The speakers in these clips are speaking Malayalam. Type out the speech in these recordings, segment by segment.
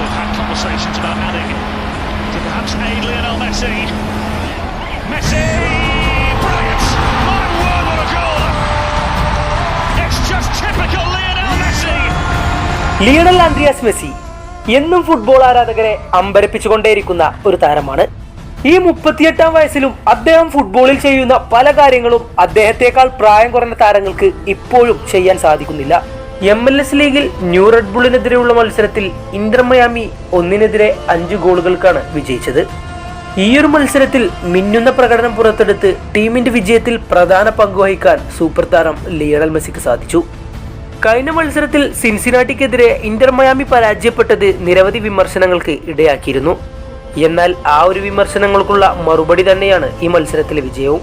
They've had conversations about adding to perhaps aid Lionel Messi. Messi! Brilliant! My word, what a goal! It's just typical Lionel Messi! Lionel Andres Messi എന്നും ഫുട്ബോൾ ആരാധകരെ അമ്പരപ്പിച്ചുകൊണ്ടേയിരിക്കുന്ന ഒരു താരമാണ് ഈ മുപ്പത്തിയെട്ടാം വയസ്സിലും അദ്ദേഹം ഫുട്ബോളിൽ ചെയ്യുന്ന പല കാര്യങ്ങളും അദ്ദേഹത്തെക്കാൾ പ്രായം കുറഞ്ഞ താരങ്ങൾക്ക് ഇപ്പോഴും ചെയ്യാൻ സാധിക്കുന്നില്ല എം എൽ എസ് ലീഗിൽ ന്യൂ റെഡ് ബുള്ളിനെതിരെയുള്ള മത്സരത്തിൽ ഇന്റർ മയാമി ഒന്നിനെതിരെ അഞ്ച് ഗോളുകൾക്കാണ് വിജയിച്ചത്. ഈയൊരു മത്സരത്തിൽ മിന്നുന്ന പ്രകടനം പുറത്തെടുത്ത് ടീമിന്റെ വിജയത്തിൽ പ്രധാന പങ്കുവഹിക്കാൻ സൂപ്പർ താരം ലിയണൽ മെസ്സിക്ക് സാധിച്ചു. കഴിഞ്ഞ മത്സരത്തിൽ സിൻസിനാട്ടിക്കെതിരെ ഇന്റർ മയാമി പരാജയപ്പെട്ടത് നിരവധി വിമർശനങ്ങൾക്ക് ഇടയാക്കിയിരുന്നു. എന്നാൽ ആ ഒരു വിമർശനങ്ങൾക്കുള്ള മറുപടി തന്നെയാണ് ഈ മത്സരത്തിലെ വിജയവും.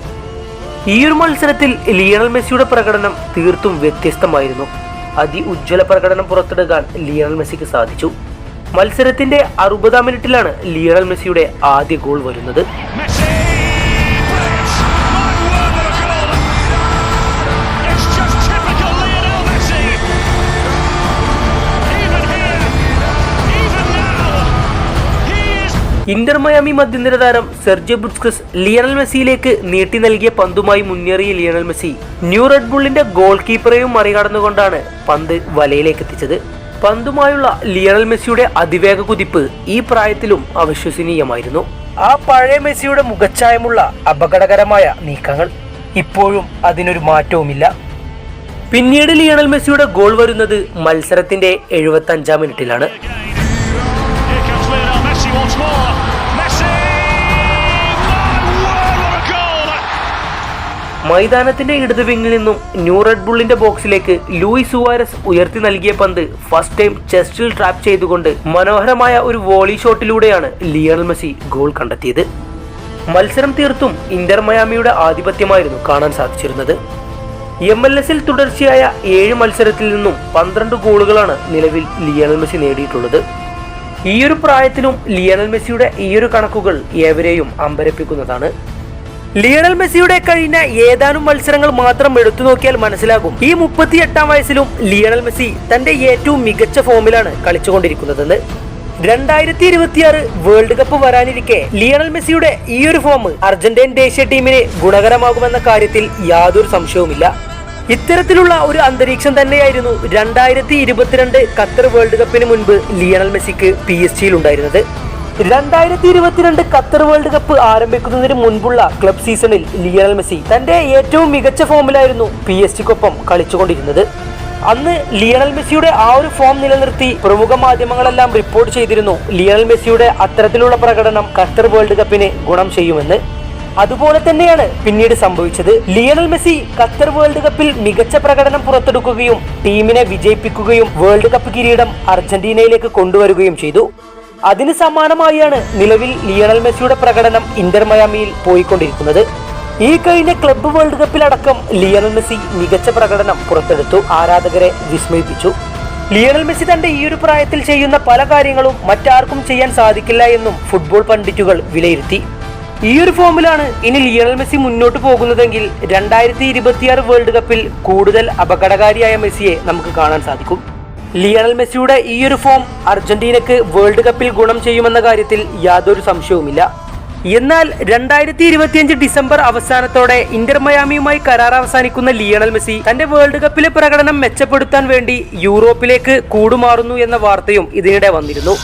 ഈയൊരു മത്സരത്തിൽ ലിയണൽ മെസ്സിയുടെ പ്രകടനം തീർത്തും വ്യത്യസ്തമായിരുന്നു. അതി ഉജ്ജ്വല പ്രകടനം പുറത്തെടുക്കാൻ ലിയണൽ മെസ്സിക്ക് സാധിച്ചു. മത്സരത്തിന്റെ അറുപതാം മിനിറ്റിലാണ് ലിയണൽ മെസ്സിയുടെ ആദ്യ ഗോൾ വരുന്നത്. ഇന്റർ മയാമി മധ്യനിര താരം സെർജി ബുസ്കസ് ലിയണൽ മെസ്സിയിലേക്ക് നീട്ടി നൽകിയ പന്തുമായി മുന്നേറിയ ലിയണൽ മെസ്സി ന്യൂ റെഡ് ബുള്ളിന്റെ ഗോൾ കീപ്പറെയും മറികടന്നുകൊണ്ടാണ് പന്ത് വലയിലേക്ക് എത്തിച്ചത്. പന്തുമായുള്ള ലിയണൽ മെസ്സിയുടെ അതിവേഗ കുതിപ്പ് ഈ പ്രായത്തിലും അവിശ്വസനീയമായിരുന്നു. ആ പഴയ മെസ്സിയുടെ മുഖച്ഛായമുള്ള അപകടകരമായ നീക്കങ്ങൾ ഇപ്പോഴും അതിനൊരു മാറ്റവുമില്ല. പിന്നീട് ലിയണൽ മെസ്സിയുടെ ഗോൾ വരുന്നത് മത്സരത്തിന്റെ എഴുപത്തി അഞ്ചാം മിനിറ്റിലാണ്. മൈതാനത്തിന്റെ ഇടത് വിങ്ങിൽ നിന്നും ന്യൂ റെഡ് ബുള്ളിന്റെ ബോക്സിലേക്ക് ലൂയിസ് സുവാരസ് ഉയർത്തി നൽകിയ പന്ത് ഫസ്റ്റ് ടൈം ചെസ്റ്റിൽ ട്രാപ്പ് ചെയ്തുകൊണ്ട് മനോഹരമായ ഒരു വോളി ഷോട്ടിലൂടെയാണ് ലിയണൽ മെസ്സി ഗോൾ കണ്ടെത്തിയത്. മത്സരം തീർത്തും ഇന്റർ മയാമിയുടെ ആധിപത്യമായിരുന്നു കാണാൻ സാധിച്ചിരുന്നത്. എം എൽ എസിൽ തുടർച്ചയായ ഏഴ് മത്സരത്തിൽ നിന്നും പന്ത്രണ്ട് ഗോളുകളാണ് നിലവിൽ ലിയണൽ മെസ്സി നേടിയിട്ടുള്ളത്. ഈയൊരു പ്രായത്തിലും ലിയണൽ മെസ്സിയുടെ ഈയൊരു കണക്കുകൾ ഏവരെയും അമ്പരപ്പിക്കുന്നതാണ്. ലിയണൽ മെസ്സിയുടെ കഴിഞ്ഞ ഏതാനും മത്സരങ്ങൾ മാത്രം എടുത്തു നോക്കിയാൽ മനസ്സിലാകും. ഈ മുപ്പത്തിയെട്ടാം വയസ്സിലും ലിയണൽ മെസ്സി തന്റെ ഏറ്റവും മികച്ച ഫോമിലാണ് കളിച്ചുകൊണ്ടിരിക്കുന്നതെന്ന്. രണ്ടായിരത്തി ഇരുപത്തിയാറ് വേൾഡ് കപ്പ് വരാനിരിക്കെ ലിയണൽ മെസ്സിയുടെ ഈ ഒരു ഫോം അർജന്റീൻ ദേശീയ ടീമിന് ഗുണകരമാകുമെന്ന കാര്യത്തിൽ യാതൊരു സംശയവുമില്ല. ഇത്തരത്തിലുള്ള ഒരു അന്തരീക്ഷം തന്നെയായിരുന്നു രണ്ടായിരത്തി ഇരുപത്തിരണ്ട് ഖത്തർ വേൾഡ് കപ്പിന് മുൻപ് ലിയണൽ മെസ്സിക്ക് പി എസ് ജിയിൽ ഉണ്ടായിരുന്നത്. രണ്ടായിരത്തി ഇരുപത്തിരണ്ട് ഖത്തർ വേൾഡ് കപ്പ് ആരംഭിക്കുന്നതിന് മുൻപുള്ള ക്ലബ് സീസണിൽ ലിയണൽ മെസ്സി തന്റെ ഏറ്റവും മികച്ച ഫോമിലായിരുന്നു പി എസ് ജിക്കൊപ്പം കളിച്ചുകൊണ്ടിരുന്നത്. അന്ന് ലിയണൽ മെസ്സിയുടെ ആ ഒരു ഫോം നിലനിർത്തി പ്രമുഖ മാധ്യമങ്ങളെല്ലാം റിപ്പോർട്ട് ചെയ്തിരുന്നു ലിയണൽ മെസ്സിയുടെ അത്തരത്തിലുള്ള പ്രകടനം ഖത്തർ വേൾഡ് കപ്പിന് ഗുണം ചെയ്യുമെന്ന്. അതുപോലെ തന്നെയാണ് പിന്നീട് സംഭവിച്ചത്. ലിയണൽ മെസ്സി ഖത്തർ വേൾഡ് കപ്പിൽ മികച്ച പ്രകടനം പുറത്തെടുക്കുകയും ടീമിനെ വിജയിപ്പിക്കുകയും വേൾഡ് കപ്പ് കിരീടം അർജന്റീനയിലേക്ക് കൊണ്ടുവരികയും ചെയ്തു. അതിന് സമാനമായാണ് നിലവിൽ ലിയണൽ മെസ്സിയുടെ പ്രകടനം ഇന്റർ മയാമിയിൽ പോയിക്കൊണ്ടിരിക്കുന്നത്. ഈ കഴിഞ്ഞ ക്ലബ്ബ് വേൾഡ് കപ്പിലടക്കം ലിയണൽ മെസ്സി മികച്ച പ്രകടനം പുറത്തെടുത്തു. ആരാധകരെ വിസ്മയിപ്പിച്ചു. ലിയണൽ മെസ്സി തന്റെ ഈ ഒരു പ്രായത്തിൽ ചെയ്യുന്ന പല കാര്യങ്ങളും മറ്റാർക്കും ചെയ്യാൻ സാധിക്കില്ല എന്നും ഫുട്ബോൾ പണ്ഡിറ്റുകൾ വിലയിരുത്തി. ഈ ഒരു ഫോമിലാണ് ഇനി ലിയണൽ മെസ്സി മുന്നോട്ട് പോകുന്നതെങ്കിൽ രണ്ടായിരത്തി വേൾഡ് കപ്പിൽ കൂടുതൽ അപകടകാരിയായ മെസ്സിയെ നമുക്ക് കാണാൻ സാധിക്കും. ലിയണൽ മെസ്സിയുടെ ഈ ഒരു ഫോം അർജന്റീനക്ക് വേൾഡ് കപ്പിൽ ഗുണം ചെയ്യുമെന്ന കാര്യത്തിൽ യാതൊരു സംശയവുമില്ല. എന്നാൽ രണ്ടായിരത്തി ഇരുപത്തിയഞ്ച് ഡിസംബർ അവസാനത്തോടെ ഇന്റർ മയാമിയുമായി കരാർ അവസാനിക്കുന്ന ലിയണൽ മെസ്സി തന്റെ വേൾഡ് കപ്പിലെ പ്രകടനം മെച്ചപ്പെടുത്താൻ വേണ്ടി യൂറോപ്പിലേക്ക് കൂടുമാറുന്നു എന്ന വാർത്തയും ഇതിനിടെ വന്നിരുന്നു.